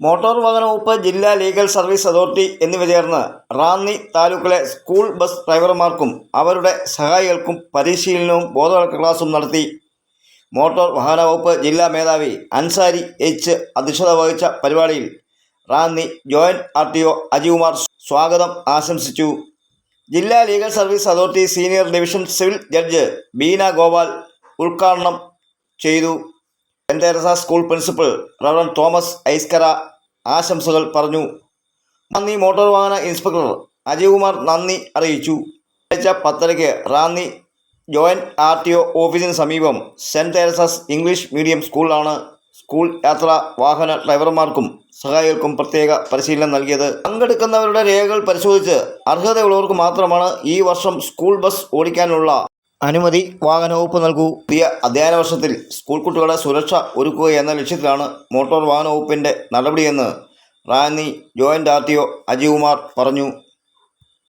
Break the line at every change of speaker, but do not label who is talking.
Motor വാഹന വകുപ്പ് ജില്ലാ ലീഗൽ സർവീസ് അതോറിറ്റി എന്നിവ ചേർന്ന് റാന്നി താലൂക്കിലെ സ്കൂൾ ബസ് ഡ്രൈവർമാർക്കും അവരുടെ സഹായികൾക്കും പരിശീലനവും ബോധവൽക്കരണ ക്ലാസും നടത്തി. മോട്ടോർ വാഹന വകുപ്പ് ജില്ലാ മേധാവി അൻസാരി എച്ച് അധ്യക്ഷത വഹിച്ച പരിപാടിയിൽ Ranni joint R T O Ajikumar സ്വാഗതം ആശംസിച്ചു. ജില്ലാ legal service authority senior division civil judge Beena Gopal ഉദ്ഘാടനം ചെയ്തു. Saint Teresa school principal reverend Thomas ഐസ്കര ആശംസകൾ പറഞ്ഞു. നന്ദി മോട്ടോർ വാഹന ഇൻസ്പെക്ടർ അജയ്കുമാർ നന്ദി അറിയിച്ചു. ആഴ്ച പത്തരയ്ക്ക് Ranni joint R T O ഓഫീസിന് സമീപം സെന്റ് തെരേസസ് ഇംഗ്ലീഷ് മീഡിയം സ്കൂളിലാണ് സ്കൂൾ യാത്ര വാഹന ഡ്രൈവർമാർക്കും സഹായികൾക്കും പ്രത്യേക പരിശീലനം നൽകിയത്. പങ്കെടുക്കുന്നവരുടെ രേഖകൾ പരിശോധിച്ച് അർഹതയുള്ളവർക്ക് മാത്രമാണ് ഈ വർഷം സ്കൂൾ ബസ് ഓടിക്കാനുള്ള അനുമതി വാഹന വകുപ്പ് നൽകൂ. പുതിയ അധ്യയന വർഷത്തിൽ സ്കൂൾ കുട്ടികളുടെ സുരക്ഷ ഒരുക്കുക എന്ന ലക്ഷ്യത്തിലാണ് മോട്ടോർ വാഹന വകുപ്പിന്റെ നടപടിയെന്ന് Ranni joint R T O Ajikumar പറഞ്ഞു.